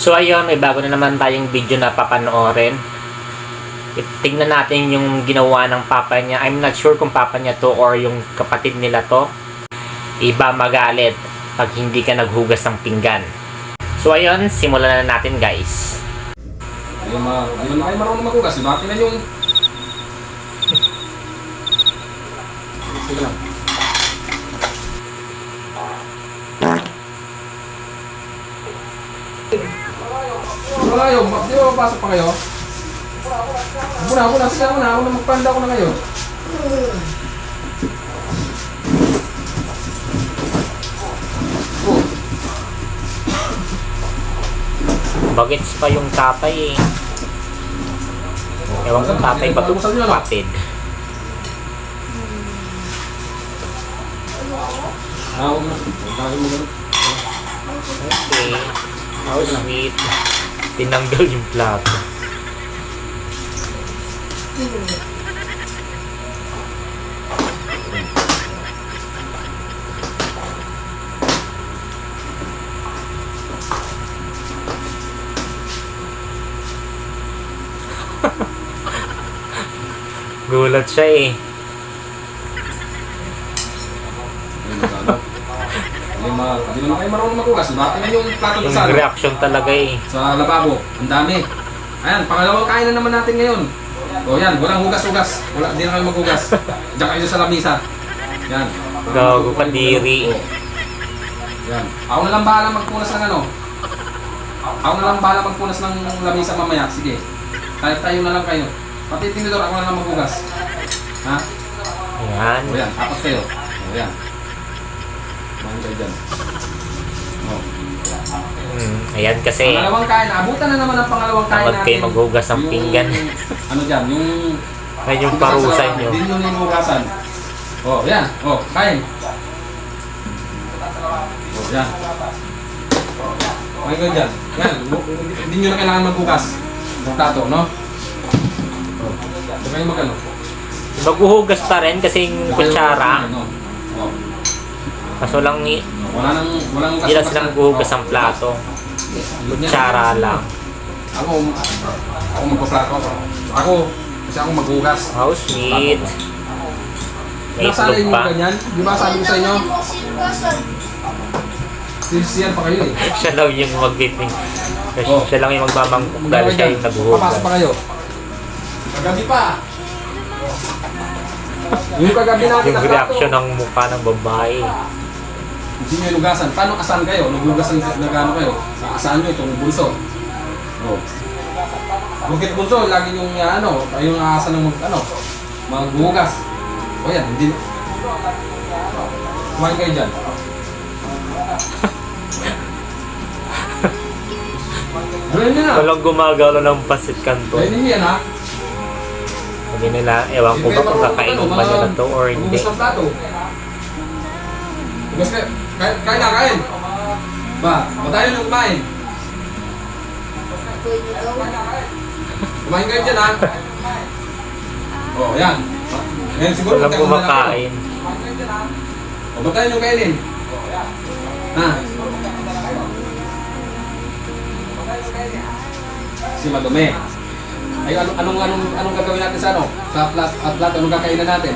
So ayun, may bago na naman tayong video na papanoorin. Tingnan natin yung ginawa ng papa niya. I'm not sure kung papa niya to or yung kapatid nila to. Iba magalit pag hindi ka naghugas ng pinggan. So ayun, simulan na natin guys. Yung mga, ano na kayo marunong magugas, di ba? Tingnan yung... Sige lang. kayo? Ma- Di ba papasok pa kayo? Ako na, ako na. Sige ako na. Ako na magpanda ako na kayo. Oh, Bagets pa yung tatay eh. Ewan kong tatay ba to kapatid. ah, Okay. How sweet. Tinanggal yung plato. Gulat siya eh. Mga, hindi naman kayo marunong magugas, di ba? Tingnan yung plato Yung sa, reaction talaga eh. sa lababo. Ang dami. Ayan, pangalawang kain na naman natin ngayon. O yan, walang hugas-hugas. Wala, hindi na kayo maghugas. Diyan kayo sa lamisa. Yan. Gago pandiri. O. Yan. Ako na lang bahala magpunas ng ano. Ako na lang bahala magpunas ng lamisa mamaya. Sige. Tayo, tayo na lang kayo. Pati tinidor, ako na lang maghugas. Ha? Ayan. O yan, apat kayo. O yan. Kayo dyan. O. Hmm, ayan kasi. Pangalawang kain, abutan na naman ang pangalawang kain natin. kayo maghugas ng Yung- pinggan. ano dyan, yung... Ayan yung parusa nyo. Hindi nyo ninugasan. Oh, yan. Oh, kain. Oh, yan. Kain kayo dyan. Yan, hindi- nyo na kailangan maghugas. Plato, no? Oh, hindi kayo magano. Maghuhugas pa rin kasi yung kutsara. Ano? Oh, Kaso lang ni wala nang, walang hindi lang silang maghuhugas ng plato. Kutsara lang. Ako, ako magpaplato ako. Ako, kasi ako maghugas. How sweet. May Nasanay itlog pa. ganyan? Di ba sabi ko sa inyo? Sincere pa kayo eh. Siya lang yung magpiping. Oh. Siya lang yung magmamangkok dahil siya yung Papasok naghuhugas. pa kayo. Kagabi pa. Yung kagabi natin Yung reaction ng mukha ng babae. Hindi nyo inugasan. Paano asan kayo? Nagugasan nagano kayo? Asan nyo itong bunso? Oh. Bukit bunso, lagi yung uh, ano, yung aasan ng mag, ano, maghugas. O yan, hindi. Kumain kayo dyan. Gawin nyo na. Walang gumagalo ng pasit kanto. Gawin nyo yan ha. Sabi nila, ewan ko ba kung kakainin ba nila to or hindi. Hugas ng plato. Hugas kayo. Kain, kain na, kain. Ba, ba tayo nang kumain? Kumain kayo dyan, ha? Oh, yan. Ngayon siguro Walang magkakaroon na lang kumakain. O, ba tayo nung kainin? Ha? Si madumi. Ay, anong, anong, anong, anong gagawin natin sa ano? Sa plat, at plat, anong kakainan natin?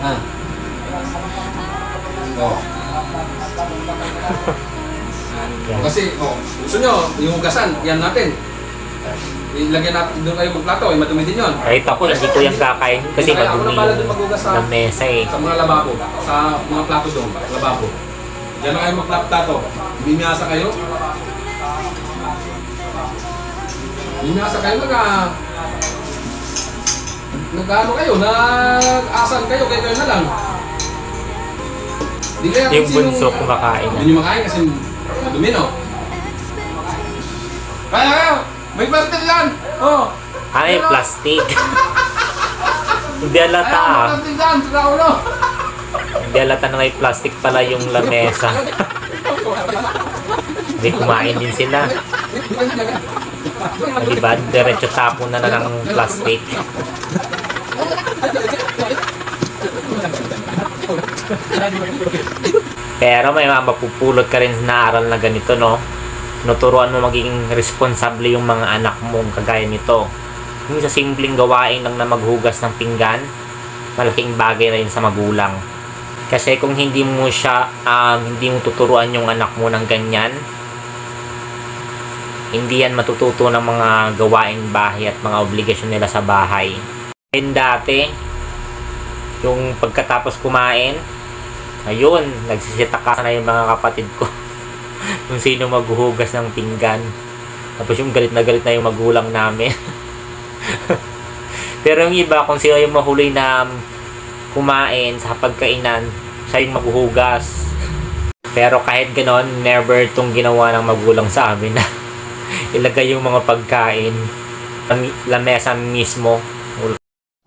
Ha? Oh. Kasi, oh, gusto nyo, yung hugasan, yan natin. Ilagyan natin doon kayo magplato, eh, madumi din yun. Kahit ako, hindi ko yung kakain kasi Kaya ako madumi na pala doon maghugas sa, ng mesa eh. sa mga lababo, sa mga plato doon, lababo. Diyan na kayo magplato. Bimiyasa kayo. Bimiyasa kayo, nag Nag-ano kayo, nag-asan kayo, kayo kayo na lang. Yung bunso kumakain Hindi na. nyo makain kasi madumi, no? Kaya kayo! May plastic yan! Oh! Ano yung plastic? hindi alata Kaya ah. may plastic yan! Sa ulo! Hindi alata na may plastic pala yung lamesa. Hindi kumain din sila. Di ba? Diretso tapon na na ng plastic. Pero may mga mapupulot ka rin na aral na ganito, no? Nuturuan mo maging responsable yung mga anak mong kagaya nito. Yung sa simpleng gawain lang na maghugas ng pinggan, malaking bagay na yun sa magulang. Kasi kung hindi mo siya, um, hindi mo tuturuan yung anak mo ng ganyan, hindi yan matututo ng mga gawaing bahay at mga obligasyon nila sa bahay. And dati, yung pagkatapos kumain, ayun, nagsisitaka na yung mga kapatid ko kung sino maghuhugas ng pinggan. Tapos yung galit na galit na yung magulang namin. Pero yung iba, kung sino yung mahuli na kumain sa pagkainan, siya yung maghuhugas. Pero kahit ganon, never itong ginawa ng magulang sa amin na ilagay yung mga pagkain lamesa mismo.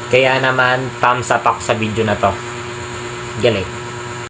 Kaya naman, thumbs up ako sa video na to. Galing.